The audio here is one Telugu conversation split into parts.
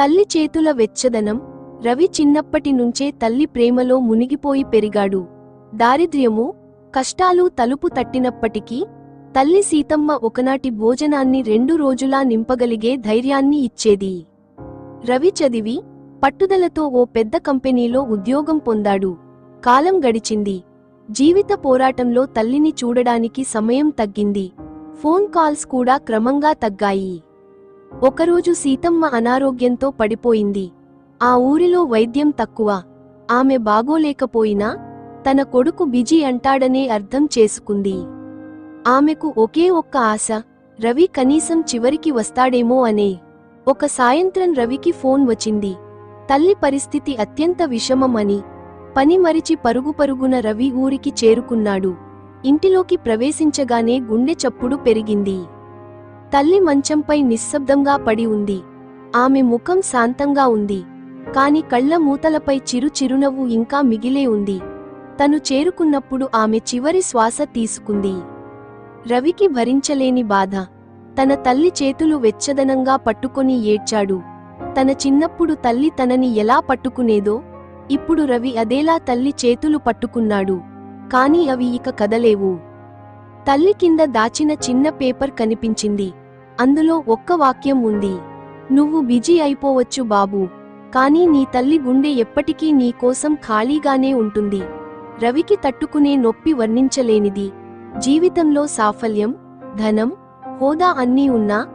తల్లి చేతుల వెచ్చదనం. రవి చిన్నప్పటి నుంచే తల్లి ప్రేమలో మునిగిపోయి పెరిగాడు. దారిద్ర్యము కష్టాలు తలుపు తట్టినప్పటికీ తల్లి సీతమ్మ ఒకనాటి భోజనాన్ని రెండు రోజులా నింపగలిగే ధైర్యాన్ని ఇచ్చేది. రవి చదివి పట్టుదలతో ఓ పెద్ద కంపెనీలో ఉద్యోగం పొందాడు. కాలం గడిచింది. జీవిత పోరాటంలో తల్లిని చూడడానికి సమయం తగ్గింది. ఫోన్ కాల్స్ కూడా క్రమంగా తగ్గాయి. ఒకరోజు సీతమ్మ అనారోగ్యంతో పడిపోయింది. ఆ ఊరిలో వైద్యం తక్కువ. ఆమె బాగోలేకపోయినా తన కొడుకు బిజీ అంటాడనే అర్థం చేసుకుంది. ఆమెకు ఒకే ఒక్క ఆశ రవి కనీసం చివరికి వస్తాడేమో అనే. ఒక సాయంత్రం రవికి ఫోన్ వచ్చింది. తల్లి పరిస్థితి అత్యంత విషమమని పని మరిచి పరుగు పరుగున రవి ఊరికి చేరుకున్నాడు. ఇంటిలోకి ప్రవేశించగానే గుండె చప్పుడు పెరిగింది. తల్లి మంచంపై నిశ్శబ్దంగా పడి ఉంది. ఆమె ముఖం శాంతంగా ఉంది. కాని కళ్ళ మూతలపై చిరు చిరునవ్వు ఇంకా మిగిలే ఉంది. తను చేరుకున్నప్పుడు ఆమె చివరి శ్వాస తీసుకుంది. రవికి భరించలేని బాధ. తన తల్లి చేతులు వెచ్చదనంగా పట్టుకొని ఏడ్చాడు. తన చిన్నప్పుడు తల్లి తనని ఎలా పట్టుకునేదో ఇప్పుడు రవి అదేలా తల్లి చేతులు పట్టుకున్నాడు. కాని అవి ఇక కదలేవు. తల్లి కింద దాచిన చిన్న పేపర్ కనిపించింది. అందులో ఒక్క వాక్యం ఉంది. నువ్వు బిజీ అయిపోవచ్చు బాబూ. కానీ నీ తల్లి గుండె ఎప్పటికీ నీ కోసం ఖాళీగానే ఉంటుంది. రవికి తట్టుకునే నొప్పి వర్ణించలేనిది. జీవితంలో సాఫల్యం ధనం హోదా అన్నీ ఉన్నా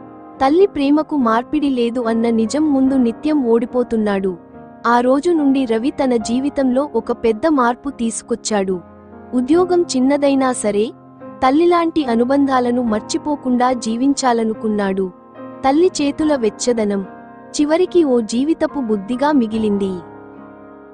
తల్లి ప్రేమకు మార్పిడి లేదు అన్న నిజం ముందు నిత్యం ఓడిపోతున్నాడు. ఆ రోజు నుండి రవి తన జీవితంలో ఒక పెద్ద మార్పు తీసుకొచ్చాడు. ఉద్యోగం చిన్నదైనా సరే తల్లిలాంటి అనుబంధాలను మర్చిపోకుండా జీవించాలనుకున్నాడు. తల్లి చేతుల వెచ్చదనం. చివరికి ఓ జీవితపు బుద్ధిగా మిగిలింది.